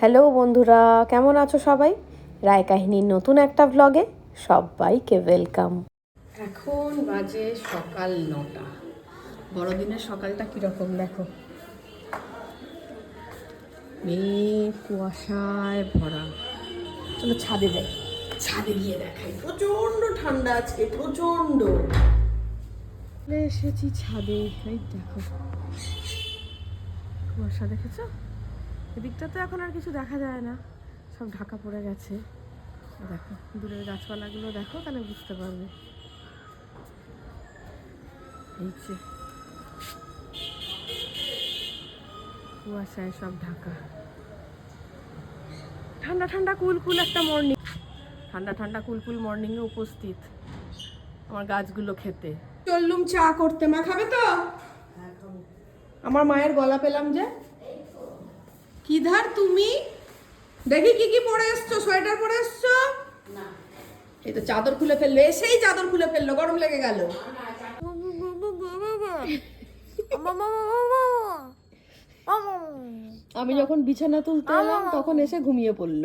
Hello বন্ধুরা, কেমন আছো সবাই? রায় কাহিনীর নতুন একটা ব্লগে সবাইকে ওয়েলকাম এখন বাজে সকাল নটা। বড়দিনের সকালটা কীরকম দেখো? মেঘ, কুয়াশায় ভরা। চলো ছাদে যাই। ছাদে গিয়ে দেখাই। প্রচণ্ড ঠান্ডা আজকে, প্রচণ্ড। এসেছি ছাদে। এই দেখো। কুয়াশা দেখেছ? এদিকটা তো এখন আর কিছু দেখা যায় না। সব ঢাকা পড়ে গেছে। দেখো দূরের গাছপালাগুলো দেখো তাহলে বুঝতে পারবে। এই যে কুয়াশায় সব ঢাকা। ঠান্ডা ঠান্ডা কুলকুল একটা মর্নিং ঠান্ডা ঠান্ডা কুলকুল মর্নিংয়ে উপস্থিত আমার গাছগুলো খেতে। চললুম চা করতে মা খাবে তো? আমার মায়ের গলা পেলাম যে। কি ধার তুমি? দেখি কি কি পরে এসছো সোয়েটার পরে এসছো? এই তো চাদর খুলে ফেলল এসেই চাদর খুলে ফেলল গরম লেগে গেল। আমি যখন বিছানা তুলতে এলাম তখন এসে ঘুমিয়ে পড়ল।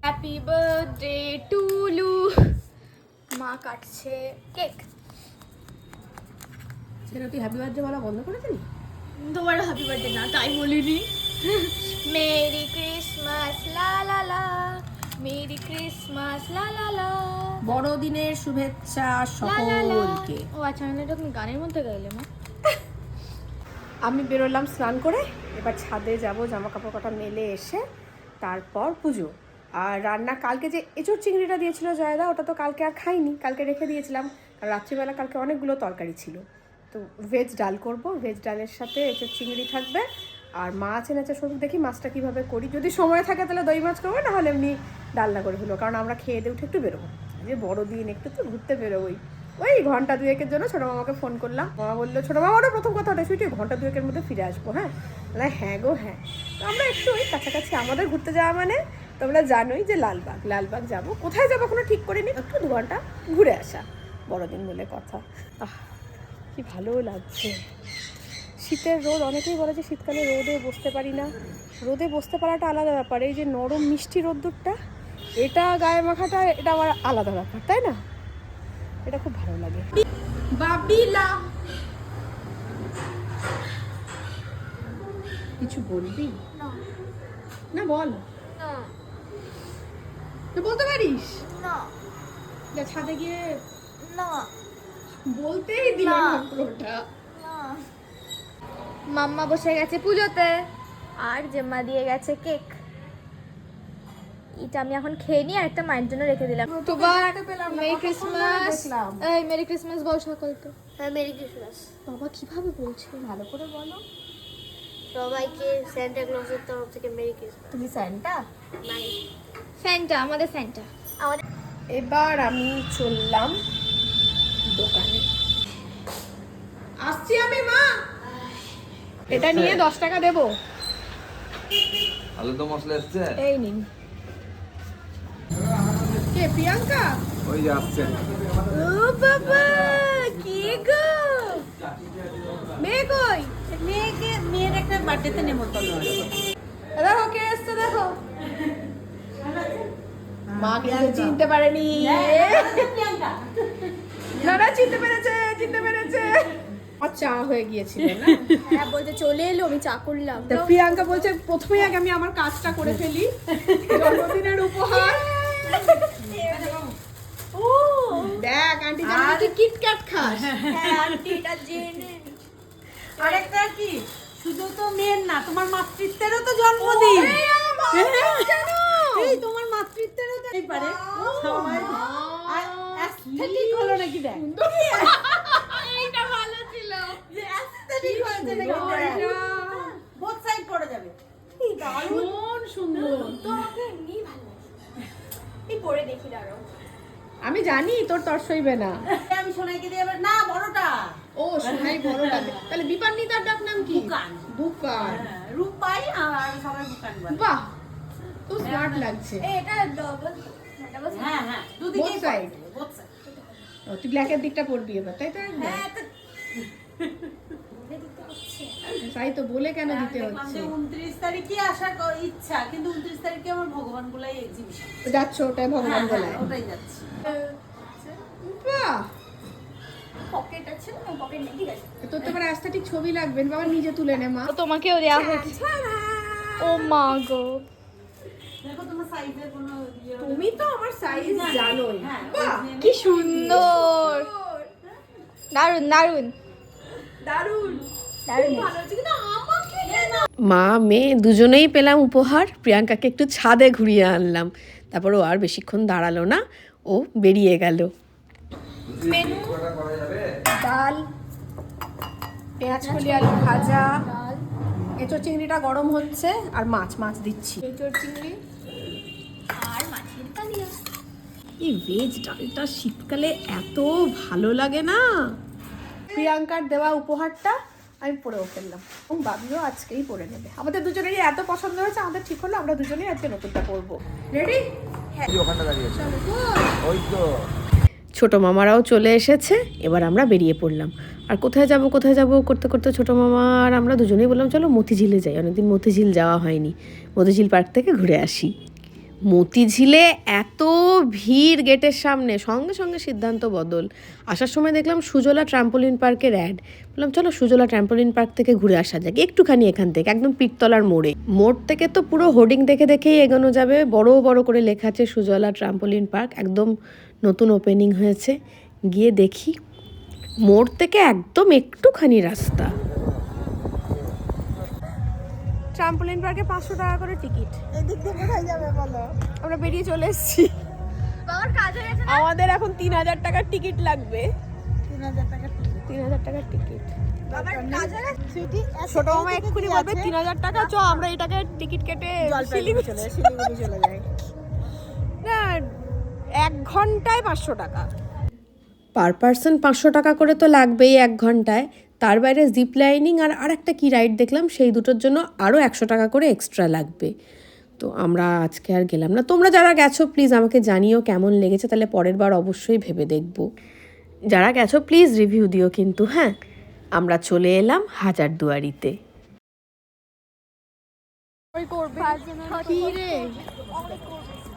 হ্যাপি বার্থডে টু লু মা কাটছে কেক। সেটা তুই হ্যাপি বার্থডে বলা বন্ধ করেছিলি তোমার হ্যাপি বার্থডে না তাই বলিনি। মেরি ক্রিসমাস লা লা লা মেরি ক্রিসমাস লা লা লা বড়দিনের শুভেচ্ছা। সকলকে। ও আচ্ছা আমি এটা তুমি গানের মধ্যে গাইলে মা। আমি বেরোলাম স্নান করে এবার ছাদে যাব জামা কাপড় কটা মেলে এসে তারপর পুজো। আর রান্না কালকে যে এঁচোড় চিংড়িটা দিয়েছিল জয়দা ওটা তো কালকে আর খাইনি কালকে রেখে দিয়েছিলাম। আর রাত্রিবেলা কালকে অনেকগুলো তরকারি ছিল। তো ভেজ ডাল করব ভেজ ডালের সাথে এঁচোড় চিংড়ি থাকবে আর মাছ এনেছে শুধু দেখি মাছটা কীভাবে করি। যদি সময় থাকে তাহলে দই মাছ করব না হলে এমনি ডালনা করে ফেলব কারণ আমরা খেয়ে দিয়ে উঠে একটু বেরোবো। যে বড়দিন একটু তো ঘুরতে বেরোবোই। ওই ঘণ্টা দুয়েকের জন্য ছোটো মামাকে ফোন করলাম। মামা বলল ছোটো মামারও প্রথম কথা ওটা শুইটি ঘণ্টা দুয়েকের মধ্যে ফিরে আসব হ্যাঁ? বললাম, হ্যাঁ গো হ্যাঁ। তো আমরা একটু ওই কাছাকাছি আমাদের ঘুরতে যাওয়া মানে তোমরা জানোই যে লালবাগ লালবাগ যাব। কোথায় যাব কোনো ঠিক করিনি একটু দু ঘণ্টা ঘুরে আসা বড়দিন বলে কথা। আহ কি ভালো লাগছে। শীতের রোদ অনেকেই বলে যে শীতকালে রোদে বসতে পারি না। রোদে বসতে পারাটা আলাদা ব্যাপার। এই যে নরম মিষ্টি রোদ্দুরটা এটা গায়ে মাখাটা এটা আবার আলাদা ব্যাপার তাই না? এটা খুব ভালো লাগে। বাবিলা। কিছু বলবি? না। বল। না। বলতে পারিস? না। ছাদে গিয়ে না। বলতেই দিলাম পুরোটা মাম্মা বসে গেছে পুজোতে। আর জেম্মা দিয়ে গেছে কেক। এটা আমি এখন খেয়ে নিই আর একটা মায়ের জন্য রেখে দিলাম। Merry Christmas. এই মেরি ক্রিসমাস বল সকলকে হ্যাঁ মেরি ক্রিসমাস। বাবা কীভাবে বলছে? ভালো করে বলো। সবাইকে স্যান্টা ক্লজের তরফ থেকে মেরি ক্রিসমাস। তুমি স্যান্টা নাই। স্যান্টা আমাদের স্যান্টা আমাদের এবার আমি চললাম দোকানে। আসছি আমি মা! এটা নিয়ে দশ টাকা দেবো। আলু তো মশলা এসছে? এই নিন। কে প্রিয়াঙ্কা? ওই যে আসছে। ও বাবা কি গো? মেয়ে কই? মেয়েকে মেয়ের একটা বার্থডেতে নেমন্তন্ন আছে। দেখো কে এসছে দেখো। মা কিন্তু চিনতে পারেনি। না না চিনতে পেরেছে চিনতে পেরেছে। আর চা হয়ে গিয়েছিল না? হ্যাঁ বলতে চলে এলো আমি চা করলাম। তা প্রিয়াঙ্কা বলছে প্রথমেই আগে আমি আমার কাজটা করে ফেলি। জন্মদিনের উপহার। ও! দেখ আন্টি জানো তুই কিটক্যাট খাস। হ্যাঁ আন্টি এটা জেনে আরেকটা কি? শুধু তো মেয়ের না তোমার মাতৃত্বেরও তো জন্মদিন। এই তোমার মাতৃত্বেরও তো পারে। সবাই আর aesthetic হলো নাকি দেখ। Aesthetic হয়েছে নাকি? বোথ সাইড পড়ে যাবে। ভীষণ সুন্দর। তোমাকে এমনি ভালো লাগে। এই পরে দেখি দাঁড়াও। আমি জানি তোর তর সইবে না। আমি সোনাইকে দিয়ে এবার না বড়টা। ও সোনাই বড়টা। তাহলে বিপান্নি তার ডাক নাম কি? বুকান। বুকান। হ্যাঁ, রূপাই আর সবাই বুকান বলে। বাহ তো স্মার্ট লাগছে। এটা ডবল হ্যাঁ হ্যাঁ side. বোথ সাইড তুই ব্ল্যাকের দিকটা পড়বি এবার তাই তো? হ্যাঁ তাই তো বলে কেন দিতে হচ্ছে? যে উনত্রিশ তারিখে আসার ইচ্ছা কিন্তু উনত্রিশ তারিখে আমার ভগবান গোলাই এক্সিবিশন যাচ্ছ ওটাই ভগবান গলায় ওটাই যাচ্ছি। বাহ! পকেট আছে না? পকেট নেই ঠিক আছে। তোর তো অ্যাস্থেটিক ছবি লাগবে বাবা নিজে তুলে নে মা। তোমাকেও দেওয়া হচ্ছে ও মা গো। দেখো তোমার সাইজের কোনো ইয়ে তুমি তো আমার সাইজ জানোই। হ্যাঁ, কি সুন্দর। দারুণ দারুণ দারুণ। দারুণ মা মেয়ে দুজনেই পেলাম উপহার। প্রিয়াঙ্কাকে একটু ছাদে ঘুরিয়ে আনলাম। তারপর ও আর বেশিক্ষণ দাঁড়াল না ও বেরিয়ে গেল। ডাল পেঁয়াজ কলি আলু ভাজা এঁচো চিংড়িটা গরম হচ্ছে আর মাছ মাছ দিচ্ছি। এঁচোড় চিংড়ি? আর মাছের কালিয়া এই ভেজ ডালটা শীতকালে এত ভালো লাগে না। প্রিয়াঙ্কার দেওয়া উপহারটা আমি পরেও ফেললাম। এবং বাবিও আজকেই পরে নেবে। আমাদের দুজনেরই এত পছন্দ হয়েছে আমাদের ঠিক হলো আমরা দুজনেই আজকে নতুনটা পরবো। রেডি ওখানটা ওই তো। ছোট মামারাও চলে এসেছে এবার আমরা বেরিয়ে পড়লাম। আর কোথায় যাব কোথায় যাব করতে করতে ছোট মামা আর আমরা দুজনেই বললাম চলো মতিঝিলে যাই। অনেকদিন মতিঝিল যাওয়া হয়নি। মতিঝিল পার্ক থেকে ঘুরে আসি। মতিঝিলে এত ভিড় গেটের সামনে, সঙ্গে সঙ্গে সিদ্ধান্ত বদল। আসার সময় দেখলাম সুজলা ট্রাম্পোলিন পার্কের অ্যাড বললাম, চলো সুজলা ট্রাম্পোলিন পার্ক থেকে ঘুরে আসা যাক, একটুখানি এখান থেকে, একদম পিঠতলার মোড়ে। মোড় থেকে তো পুরো হোর্ডিং দেখে দেখেই এগোনো যাবে, বড় বড় করে লেখা আছে সুজলা ট্রাম্পোলিন পার্ক একদম নতুন ওপেনিং হয়েছে। গিয়ে দেখি, মোড় থেকে একদম একটুখানি রাস্তা। ট্রাম্পোলিন পার্কে পাঁচশো টাকা করে টিকিট। এদিক দিয়ে কোথায় যাবে বলো? আমরা বেরিয়ে চলে এসেছি। আমাদের এখন তিন হাজার টাকার টিকিট লাগবে। তিন হাজার টাকা তিন হাজার টাকার টিকিট। ছুটি মামা এক্ষুনি বলবে তিন হাজার টাকা? চ আমরা এই টাকায় টিকিট কেটে শিলিগুড়ি চলে শিলিগুড়ি চলে যায় না এক ঘন্টায় পাঁচশো টাকা। পার পার্সন পাঁচশো টাকা করে তো লাগবেই এক ঘন্টায়। তার বাইরে জিপ লাইনিং আর আরেকটা কী রাইড দেখলাম সেই দুটোর জন্য আরও একশো টাকা করে এক্সট্রা লাগবে। তো আমরা আজকে আর গেলাম না। তোমরা যারা গেছো প্লিজ আমাকে জানিও কেমন লেগেছে। তাহলে পরের বার অবশ্যই ভেবে দেখব। যারা গেছো প্লিজ রিভিউ দিও কিন্তু হ্যাঁ? আমরা চলে এলাম হাজারদুয়ারিতে। কি রে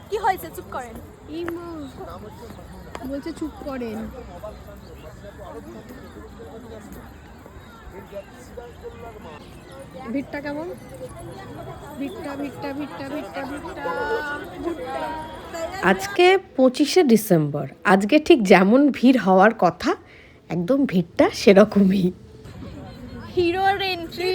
কি হয়েছে? চুপ করেন। বলছে চুপ করেন। ভিড়টা কেমন ভিড়টা ভিড়টা ভিড়টা ভিড়টা ভিড়টা আজকে পঁচিশে ডিসেম্বর আজকে ঠিক যেমন ভিড় হওয়ার কথা একদম ভিড়টা সেরকমই হিরোর এন্ট্রি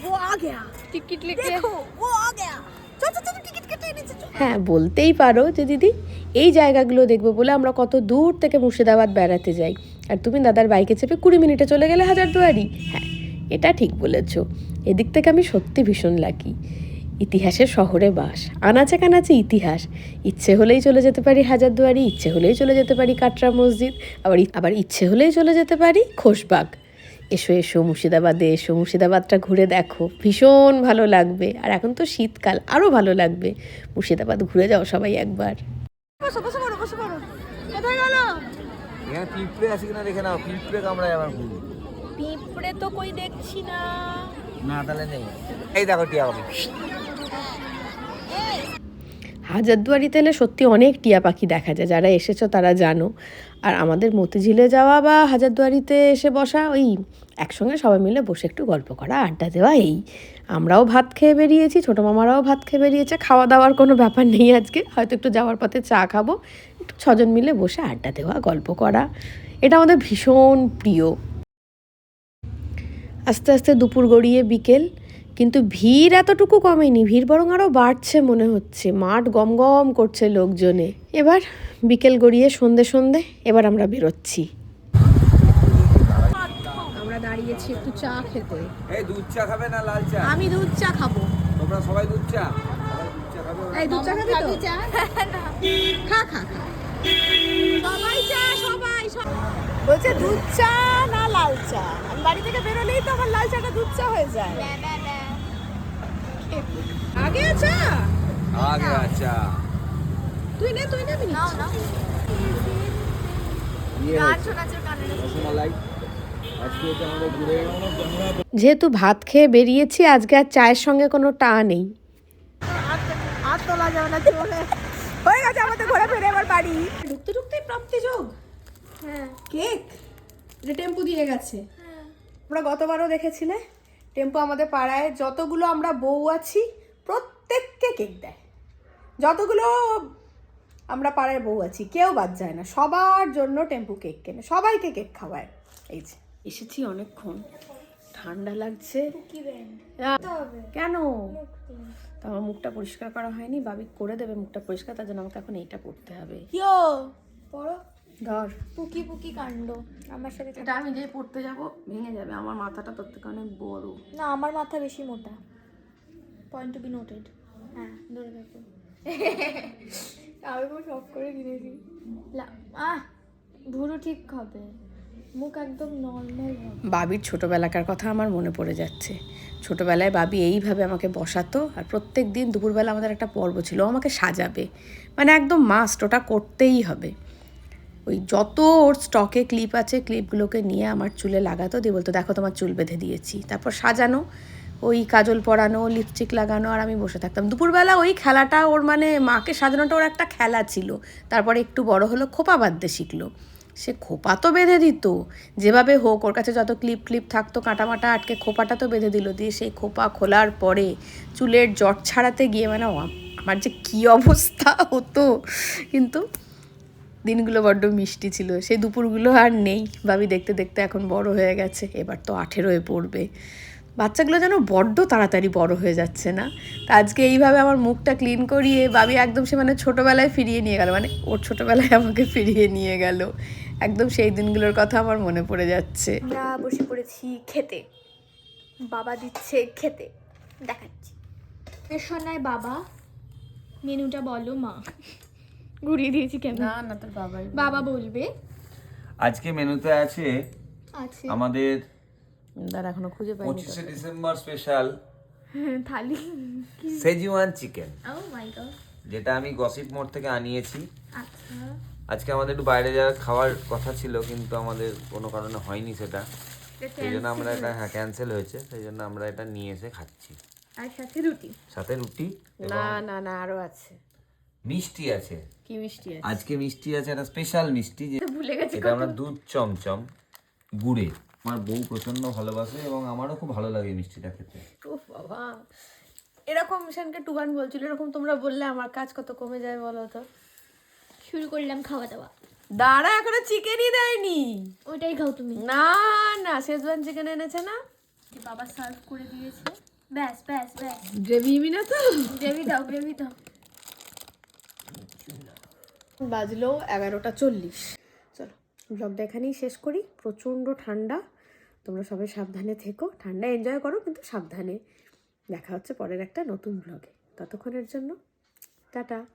वो आ गया टिकट लेके देखो वो आ गया चल चल चल टिकट कटे नीचे হ্যাঁ বলতেই পারো যে দিদি এই জায়গাগুলো দেখবো বলে আমরা কত দূর থেকে মুর্শিদাবাদ বেড়াতে যাই আর তুমি দাদার বাইকে চেপে কুড়ি মিনিটে চলে গেলে হাজারদুয়ারি। হ্যাঁ এটা ঠিক বলেছ। এদিক থেকে আমি সত্যি ভীষণ লাকি ইতিহাসের শহরে বাস আনাচে কানাচে ইতিহাস। ইচ্ছে হলেই চলে যেতে পারি হাজারদুয়ারি, ইচ্ছে হলেই চলে যেতে পারি কাটরা মসজিদ, আবার আবার ইচ্ছে হলেই চলে যেতে পারি খোশবাগ। এসো এসো মুর্শিদাবাদে, এসো মুর্শিদাবাদটা ঘুরে দেখো। ভীষণ ভালো লাগবে। আর এখন তো শীতকাল আরও ভালো লাগবে। মুর্শিদাবাদ ঘুরে যাও সবাই একবার বসো বসো পড়ো বসো পড়ো কোথায় গেল এখানে পিঁপড়ে আছে কিনা দেখে নাও পিঁপড়ে কামড়ায় পিঁপড়ে তো কই দেখছি না। না তাহলে নেই। এই দেখো টিয়া পাখি। হাজারদুয়ারিতে এলে সত্যি অনেক টিয়া পাখি দেখা যায় যারা এসেছ তারা জানো। আর আমাদের মতিঝিলে যাওয়া বা হাজারদুয়ারিতে এসে বসা ওই একসঙ্গে সবাই মিলে বসে একটু গল্প করা আড্ডা দেওয়া এই। আমরাও ভাত খেয়ে বেরিয়েছি ছোটো মামারাও ভাত খেয়ে বেরিয়েছে খাওয়া দাওয়ার কোনো ব্যাপার নেই আজকে। হয়তো একটু যাওয়ার পথে চা খাব ছজন মিলে বসে আড্ডা দেওয়া গল্প করা। এটা আমাদের ভীষণ প্রিয়। আস্তে আস্তে দুপুর গড়িয়ে বিকেল কিন্তু ভিড় এতটুকু কমেনি ভিড় বরং আরও বাড়ছে মনে হচ্ছে। মাঠ গম গম করছে লোকজনে। এবার বিকেল গড়িয়ে সন্ধে সন্ধে এবার আমরা বেরোচ্ছি। আমরা দাঁড়িয়েছি একটু চা খেতে। এই দুধ চা খাবে না লাল চা? আমি দুধ চা খাব। তোমরা সবাই দুধ চা? এই দুধ চা খাবি তো? খা খা খা। সবাই বলছে দুধ চা না লাল চা? আমি বাড়ি থেকে বেরোলেই তো আমার লাল চাটা দুধ চা হয়ে যায়। আগে চা? আগে আচ্ছা তুই নে তুই নে নাও ইয়ে রসমালাই। আজকে আমাদের ঘুরে। যেহেতু ভাত খেয়ে বেরিয়েছি আজকে আর চায়ের সঙ্গে কোনো টা নেই। আর তোলা যাবে না চলে হয়ে গেছে আমাদের ঘোরা ফেরে এবার বাড়ি। ঢুকতে ঢুকতে প্রাপ্তি যোগ। হ্যাঁ। কেক? এটা টেম্পু দিয়ে গেছে। আমরা গতবারও দেখেছিলে টেম্পু আমাদের পাড়ায় যতগুলো আমরা বউ আছি প্রত্যেককে কেক দেয়। যতগুলো আমরা পাড়ায় বউ আছি কেউ বাদ যায় না। সবার জন্য টেম্পু কেক কেনে সবাইকে কেক খাওয়ায়। এই যে এসেছি অনেকক্ষণ। ঠান্ডা লাগছে। কেন? তো আমার মুখটা পরিষ্কার করা হয়নি বাবি করে দেবে মুখটা পরিষ্কার তার জন্য আমাকে এখন এইটা করতে হবে। ইয়ো পড়ো। ধর। পুকি পুকি কাণ্ড। আমার সাথে এটা আমি যে পড়তে যাব ভেঙে যাবে। আমার মাথাটা তোর থেকে অনেক বড়। না আমার মাথা বেশি মোটা। পয়েন্ট টু বি নোটেড হ্যাঁ ধরে রাখো। আমি খুব শখ করে কিনেছি আহ ভুরু ঠিক হবে। মুখ একদম নর্মাল বাবির ছোটবেলাকার কথা আমার মনে পড়ে যাচ্ছে। ছোটবেলায় বাবি এইভাবে আমাকে বসাতো আর প্রত্যেক দিন দুপুরবেলা আমাদের একটা পর্ব ছিল আমাকে সাজাবে। মানে একদম মাস্ট ওটা করতেই হবে। ওই যত ওর স্টকে ক্লিপ আছে ক্লিপগুলোকে নিয়ে আমার চুলে লাগাতো, দিয়ে বলতো, দেখো তোমার চুল বেঁধে দিয়েছি। তারপর সাজানো, ওই কাজল পরানো লিপস্টিক লাগানো, আর আমি বসে থাকতাম। দুপুরবেলা ওই খেলাটা ওর মানে মাকে সাজানোটা ওর একটা খেলা ছিল। তারপরে একটু বড় হলো, খোপা বাঁধতে শিখলো। সে খোপা তো বেঁধে দিত। যেভাবে হোক, ওর কাছে যত ক্লিপ ক্লিপ থাকতো, কাঁটামাটা আটকে খোপাটা তো বেঁধে দিল দিয়ে সেই খোপা খোলার পরে চুলের জট ছাড়াতে গিয়ে মানে আমার যে কী অবস্থা হতো। কিন্তু দিনগুলো বড্ড মিষ্টি ছিল। সেই দুপুরগুলো আর নেই। ভাবি দেখতে দেখতে এখন বড় হয়ে গেছে। এবার তো আঠেরোয় পড়বে। বাচ্চাগুলো যেন বড্ড তাড়াতাড়ি বড় হয়ে যাচ্ছে না? তা আজকে এইভাবে আমার মুখটা ক্লিন করিয়ে বাবি একদম সে মানে ছোটোবেলায় ফিরিয়ে নিয়ে গেল। মানে ওর ছোটোবেলায় আমাকে ফিরিয়ে নিয়ে গেল। একদম সেই দিনগুলোর কথা আমার মনে পড়ে যাচ্ছে। আমরা বসে পড়েছি খেতে। বাবা দিচ্ছে খেতে। দেখাচ্ছি। সোনায় বাবা মেনুটা বলো মা। ঘুরিয়ে দিয়েছি কেন? না না তোর বাবাই বাবা বলবে। আজকে মেনুতে আছে আছে। আমাদের দাঁড়া এখনও খুঁজে পাইনি তো। পঁচিশে December special thali. Szechuan chicken oh my god যেটা আমি গসিপ মোড় থেকে আনিয়েছি। আচ্ছা। আজকে আমাদের একটু বাইরে যাওয়ার খাওয়ার কথা ছিল কিন্তু আমাদের কোনো কারণে হয়নি সেটা। সেই জন্য আমরা এটা হ্যাঁ ক্যান্সেল হয়েছে। সেই জন্য আমরা এটা নিয়ে এসে খাচ্ছি। আর সাথে রুটি। সাথে রুটি না না না আরও আছে। মিষ্টি আছে। কি মিষ্টি আছে? আজকে মিষ্টি আছে একটা স্পেশাল মিষ্টি যে ভুলে গেছি এটা আমরা দুধ চমচম গুড়ে। আমার বউ প্রচণ্ড ভালোবাসে এবং আমারও খুব ভালো লাগে মিষ্টিটা খেতে। ও বাবা। এরকম মিশনকে টুবান বলছিল এরকম তোমরা বললে আমার কাজ কত কমে যায় বলো তো? শুরু করলাম খাওয়া দাওয়া। দাঁড়া এখনও চিকেনই দেয়নি। ওইটাই খাও তুমি। না না শেজওয়ান চিকেন এনেছে না? বাবা সার্ভ করে দিয়েছে। ব্যাস ব্যাস ব্যাস। গ্রেভি না তো? গ্রেভি দাও গ্রেভি দাও। বাজলো এগারোটা চল্লিশ। চলো ব্লগটা এখানেই শেষ করি। প্রচণ্ড ঠান্ডা। তোমরা সবাই সাবধানে থেকো। ঠান্ডা এনজয় করো কিন্তু সাবধানে। দেখা হচ্ছে পরের একটা নতুন ব্লগে ততক্ষণের জন্য টাটা।